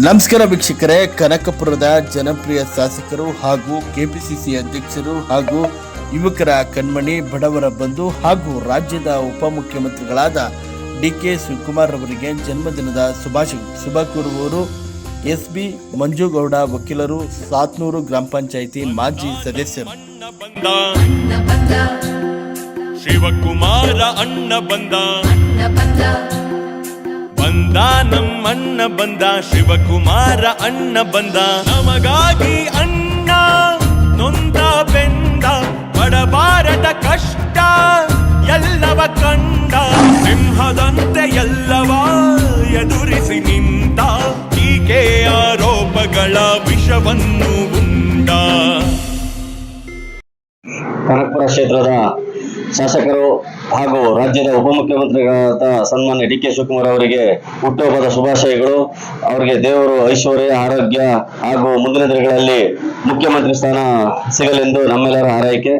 ನಮಸ್ಕಾರ ವೀಕ್ಷಕರೇ. ಕನಕಪುರದ ಜನಪ್ರಿಯ ಶಾಸಕರು ಹಾಗೂ ಕೆಪಿಸಿಸಿ ಅಧ್ಯಕ್ಷರು ಹಾಗೂ ಯುವಕರ ಕಣ್ಮಣಿ ಬಡವರ ಬಂಧು ಹಾಗೂ ರಾಜ್ಯದ ಉಪಮುಖ್ಯಮಂತ್ರಿಗಳಾದ ಡಿ ಕೆ ಶಿವಕುಮಾರ್ ಅವರಿಗೆ ಜನ್ಮದಿನದ ಶುಭಾಶಯ ಶುಭ ಕೋರುವವರು. ಎಸ್ ಬಿ ಮಂಜುಗೌಡ ವಕೀಲರು ಸಾತ್ನೂರು ಗ್ರಾಮ ಪಂಚಾಯಿತಿ ಮಾಜಿ ಸದಸ್ಯರು. ಬಂದ. ಶಿವಕುಮಾರ ಅಣ್ಣ ಬಂದ. ಬಂದ ನಮ್ಮಣ್ಣ ಬಂದ, ಶಿವಕುಮಾರ ಅಣ್ಣ ಬಂದ. ನಮಗಾಗಿ ಅಣ್ಣ ನೊಂದ ಬೆಂದ ಬಡಬಾರದ ಕಷ್ಟ ಎಲ್ಲವ ಕಂಡ. ಸಿಂಹದಂತೆ ಎಲ್ಲವ ಎದುರಿಸಿ ನಿಂತ ಹೀಗೆ ಆರೋಪಗಳ ವಿಷವನ್ನು ಉಂಡ. ಕನಕಪುರ ಕ್ಷೇತ್ರದ ಶಾಸಕರು ಹಾಗೂ ರಾಜ್ಯದ ಉಪಮುಖ್ಯಮಂತ್ರಿಗಳಾದ ಸನ್ಮಾನ್ಯ ಡಿ ಕೆ ಶಿವಕುಮಾರ್ ಅವರಿಗೆ ಹುಟ್ಟುಹಬ್ಬದ ಶುಭಾಶಯಗಳು. ಅವರಿಗೆ ದೇವರು ಐಶ್ವರ್ಯ, ಆರೋಗ್ಯ ಹಾಗೂ ಮುಂದಿನ ದಿನಗಳಲ್ಲಿ ಮುಖ್ಯಮಂತ್ರಿ ಸ್ಥಾನ ಸಿಗಲೆಂದು ನಮ್ಮೆಲ್ಲರ ಹಾರೈಕೆ.